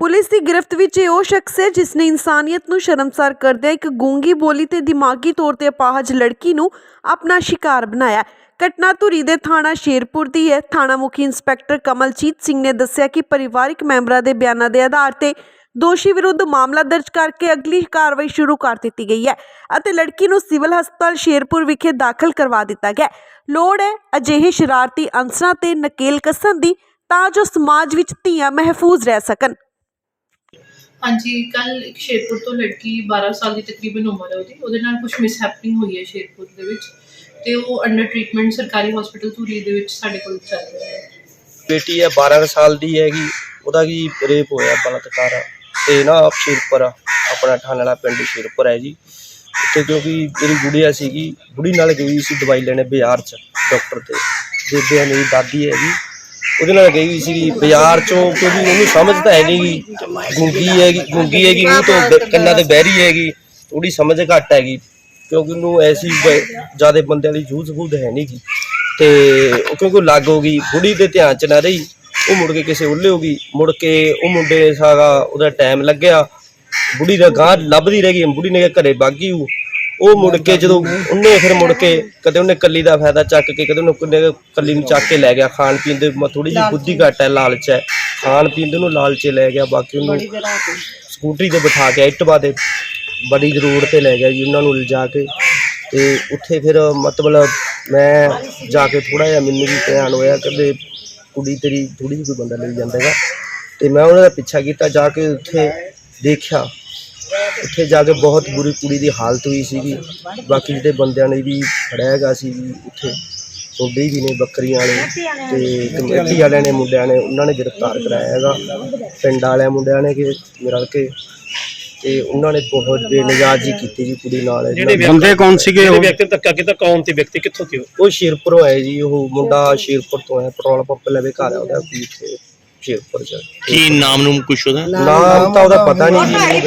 Police ਦੀ ਗ੍ਰਿਫ਼ਤ ਵਿੱਚ ਇਹ ਉਹ ਸ਼ਖਸ ਹੈ ਜਿਸ ਨੇ ਇਨਸਾਨੀਅਤ ਨੂੰ ਸ਼ਰਮਸਾਰ ਕਰਦਿਆਂ ਇੱਕ ਗੂੰਗੀ ਬੋਲੀ ਤੇ ਦਿਮਾਗੀ ਤੌਰ ਤੇ ਅਪਾਹਜ ਲੜਕੀ ਨੂੰ ਆਪਣਾ ਸ਼ਿਕਾਰ ਬਣਾਇਆ। ਘਟਨਾ ਧੁਰੀ ਦੇ ਥਾਣਾ ਸ਼ੇਰਪੁਰ ਦੀ ਹੈ। ਥਾਣਾ ਮੁਖੀ ਇੰਸਪੈਕਟਰ ਕਮਲਜੀਤ ਸਿੰਘ ਨੇ ਦੱਸਿਆ ਕਿ ਪਰਿਵਾਰਕ ਮੈਂਬਰਾਂ ਦੇ ਬਿਆਨਾਂ ਦੇ ਆਧਾਰ ਤੇ ਦੋਸ਼ੀ ਵਿਰੁੱਧ ਮਾਮਲਾ ਦਰਜ ਕਰਕੇ ਅਗਲੀ ਕਾਰਵਾਈ ਸ਼ੁਰੂ ਕਰ ਦਿੱਤੀ ਗਈ ਹੈ ਅਤੇ ਲੜਕੀ ਨੂੰ ਸਿਵਲ ਹਸਪਤਾਲ ਸ਼ੇਰਪੁਰ ਵਿਖੇ ਦਾਖਲ ਕਰਵਾ ਦਿੱਤਾ ਗਿਆ ਲੋੜ ਹੈ ਅਜਿਹੇ ਸ਼ਰਾਰਤੀ ਅਨਸਰਾਂ ਤੇ ਨਕੇਲ ਕੱਸਣ ਦੀ ਤਾਂ ਜੋ ਸਮਾਜ ਵਿੱਚ ਧੀਆਂ ਮਹਿਫੂਜ਼ ਰਹਿ ਸਕਣ। ਹਾਂਜੀ ਕੱਲ ਇੱਕ ਸ਼ੇਰਪੁਰ ਤੋਂ ਲੜਕੀ 12 ਸਾਲ ਦੀ ਤਕਰੀਬਨ ਉਮਰ ਹੈ ਉਹਦੀ। ਉਹਦੇ ਨਾਲ ਕੁਝ ਮਿਸਹੈਪਨਿੰਗ ਹੋਈ ਹੈ ਸ਼ੇਰਪੁਰ ਦੇ ਵਿੱਚ ਤੇ ਉਹ ਅੰਡਰ ਟ੍ਰੀਟਮੈਂਟ ਸਰਕਾਰੀ ਹਸਪੀਟਲ ਧੂਰੀ ਦੇ ਵਿੱਚ ਸਾਡੇ ਕੋਲ ਚੱਲ ਰਿਹਾ ਹੈ। ਬੇਟੀ ਹੈ 12 ਸਾਲ ਦੀ ਹੈਗੀ। ਉਹਦਾ ਕੀ ਰੇਪ ਹੋਇਆ, ਬਲਾਤਕਾਰ ਤੇ ਨਾ ਸ਼ੇਰਪੁਰ ਆਪਣਾ ਠਾਣ ਵਾਲਾ ਪਿੰਡ ਸ਼ੇਰਪੁਰ ਹੈ ਜੀ। ਉੱਥੇ ਕਿਉਂਕਿ ਜਿਹੜੀ ਗੁੜੀਆ ਸੀਗੀ ਬੁੜੀ ਨਾਲ ਗਈ ਸੀ ਦਵਾਈ ਲੈਣੇ ਬਾਜ਼ਾਰ 'ਚ, ਡਾਕਟਰ ਤੇ। ਬੇਬੇ ਹੈ ਮੇਰੀ ਦਾਦੀ ਹੈਗੀ। ਉਹਦੇ ਨਾਲ ਗਈ ਹੋਈ ਸੀਗੀ ਬਾਜ਼ਾਰ 'ਚੋਂ, ਕਿਉਂਕਿ ਉਹਨੂੰ ਸਮਝ ਤਾਂ ਹੈ ਨਹੀਂਗੀ ਗੁੰਗੀ ਹੈਗੀ ਗੁੰਗੀ ਹੈਗੀ, ਮੂੰਹ ਤੋਂ ਬ- ਕੰਨਾਂ ਤੇ ਬਹਿਰੀ ਹੈਗੀ ਥੋੜੀ ਸਮਝ ਘੱਟ ਹੈਗੀ, ਕਿਉਂਕਿ ਉਹਨੂੰ ਐਸੀ ਜ਼ਿਆਦਾ ਬੰਦਿਆਂ ਦੀ ਜੂਝ ਬੂਝ ਹੈ ਨਹੀਂਗੀ ਤੇ ਉਹ ਕਿਉਂਕਿ ਉਹ ਲੱਗ ਹੋ ਗਈ, ਬੁੜੀ ਦੇ ਧਿਆਨ ਚ ਨਾ ਰਹੀ, ਉਹ ਮੁੜ ਕੇ ਕਿਸੇ ਉੱਲੇ ਹੋ ਗਈ, ਮੁੜ ਕੇ ਉਹ ਮੁੰਡੇ ਨੇ ਉਹਦਾ ਟਾਈਮ ਲੱਗਿਆ, ਬੁੜੀ ਦਾ ਗਾਂ ਲੱਭਦੀ ਰਹਿ ਗਈ, ਬੁੜੀ ਨੇ ਕਿਹਾ ਘਰੇ ਬਾਗੀ ਉਹ ਉਹ ਮੁੜ ਕੇ ਜਦੋਂ ਉਹਨੇ ਫਿਰ ਮੁੜ ਕੇ ਕਦੇ ਉਹਨੇ ਕੱਲੀ ਦਾ ਫਾਇਦਾ ਚੱਕ ਕੇ ਕਦੇ ਉਹਨੇ ਕੱਲੀ ਨੂੰ ਚੱਕ ਕੇ ਲੈ ਗਿਆ। ਖਾਣ ਪੀਣ ਦੇ ਥੋੜੀ ਜਿਹੀ ਬੁੱਧੀ ਘੱਟ ਹੈ ਲਾਲਚ ਹੈ। ਖਾਣ ਪੀਣ ਦੇ ਨੂੰ ਲਾਲਚੇ ਲੈ ਗਿਆ ਬਾਕੀ ਉਹਨੂੰ ਸਕੂਟਰੀ ਤੇ ਬਿਠਾ ਕੇ ਇਟਵਾ ਦੇ ਬੜੀ ਰੋਡ ਤੇ ਲੈ ਗਿਆ ਜੀ ਉਹਨਾਂ ਨੂੰ ਲਿਜਾ ਕੇ। ਤੇ ਉੱਥੇ ਫਿਰ ਮਤਲਬ ਮੈਂ ਜਾ ਕੇ ਥੋੜਾ ਜਿਹਾ ਮੈਨੂੰ ਵੀ ਧਿਆਨ ਹੋਇਆ ਕਿ ਕੁੜੀ ਤੇਰੀ ਥੋੜੀ ਜਿਹੀ ਕੋਈ ਬੰਦਾ ਲਈ ਜਾਂਦਾ ਹੈਗਾ। ਤੇ ਮੈਂ ਉਹਨਾਂ ਦਾ ਪਿੱਛਾ ਕੀਤਾ ਜਾ ਕੇ ਉੱਥੇ ਦੇਖਿਆ। ਉੱਥੇ ਜਾ ਕੇ ਬਹੁਤ ਬੁਰੀ ਕੁੜੀ ਦੀ ਹਾਲਤ ਹੋਈ ਸੀਗੀ। ਬਾਕੀ ਜਿਹੜੇ ਬੰਦਿਆਂ ਨੇ ਵੀ ਫੜਿਆ ਹੈਗਾ ਸੀ ਉੱਥੇ ਸੋਡੇ ਵੀ ਨੇ ਬੱਕਰੀਆਂ ਵਾਲੇ ਤੇ ਕਮੇਟੀ ਵਾਲਿਆਂ ਨੇ ਮੁੰਡਿਆਂ ਨੇ ਉਹਨਾਂ ਨੇ ਗ੍ਰਿਫਤਾਰ ਕਰਾਇਆ ਹੈਗਾ। ਪਿੰਡ ਵਾਲਿਆਂ ਮੁੰਡਿਆਂ ਨੇ ਕਿ ਮਿਲ ਕੇ ਤੇ ਉਹਨਾਂ ਨੇ ਬਹੁਤ ਬੇਨਿਆਜ਼ੀ ਕੀਤੀ ਜੀ ਕੁੜੀ ਨਾਲ। ਜਿਹੜੇ ਬੰਦੇ ਕੌਣ ਸੀਗੇ ਉਹ? ਵਿਅਕਤੀ ਧੱਕਾ ਕੀਤਾ ਕੌਣ ਤੇ ਵਿਅਕਤੀ ਕਿੱਥੋਂ ਤੇ ਉਹ? ਸ਼ੇਰਪੁਰੋਂ ਆਏ ਜੀ ਉਹ ਮੁੰਡਾ ਸ਼ੇਰਪੁਰ ਤੋਂ ਹੈ ਪੈਟਰੋਲ ਪੰਪ ਲਵੇ ਘਰ ਆ ਉਹਦਾ ਵੀ ਚ ਕੀ। ਨਾਮ ਨੂੰ ਕੁਛ ਉਹਦਾ? ਨਾਮ ਤਾਂ ਉਹਦਾ ਪਤਾ ਨਹੀਂ ਜੀ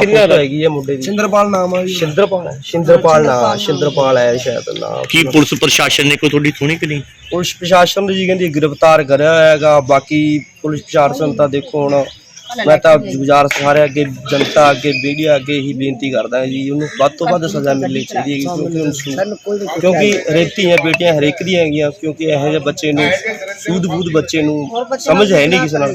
ਕਿੰਨਾ ਦਾ ਹੈਗੀ ਹੈ ਮੁੰਡੇ ਦੀ? ਸਿੰਦਰਪਾਲ ਨਾਮ ਆ ਜੀ। ਸ਼ਿੰਦਰਪਾਲ ਹੈ? ਸ਼ਿੰਦਰਪਾਲ ਨਾ ਸ਼ਿੰਦਰਪਾਲ ਹੈ ਸ਼ਾਇਦ ਨਾਮ। ਕੀ ਪੁਲਿਸ ਪ੍ਰਸ਼ਾਸਨ ਨੇ ਕੋਈ ਤੁਹਾਡੀ ਸੁਣੀ ਕਿ ਨਹੀਂ? ਪੁਲਿਸ ਪ੍ਰਸ਼ਾਸਨ ਨੇ ਜੀ ਕਹਿੰਦੀ ਗ੍ਰਿਫਤਾਰ ਕਰਿਆ ਹੋਇਆ ਹੈਗਾ ਬਾਕੀ ਪੁਲਿਸ ਪ੍ਰਸ਼ਾਸਨ ਤਾਂ ਦੇਖੋ ਹੁਣ ਮੈਂ ਤਾਂ ਗੁਜ਼ਾਰਿਸ਼ ਸਾਰੇ ਅੱਗੇ ਜਨਤਾ ਅੱਗੇ ਮੀਡੀਆ ਅੱਗੇ ਹੀ ਬੇਨਤੀ ਕਰਦਾ ਜੀ ਉਹਨੂੰ ਵੱਧ ਤੋਂ ਵੱਧ ਸਜ਼ਾ ਮਿਲਣੀ ਚਾਹੀਦੀ ਹੈ ਕਿਉਂਕਿ ਕਿਉਂਕਿ ਰੇਤੀਆਂ ਬੇਟੀਆਂ ਹਰੇਕ ਦੀਆਂ ਹੈਗੀਆਂ ਕਿਉਂਕਿ ਇਹੋ ਜਿਹੇ ਬੱਚੇ ਨੂੰ ਸੂਦ ਬੂਦ ਬੱਚੇ ਨੂੰ ਸਮਝ ਹੈ ਨਹੀਂ ਕਿਸੇ ਨਾਲ।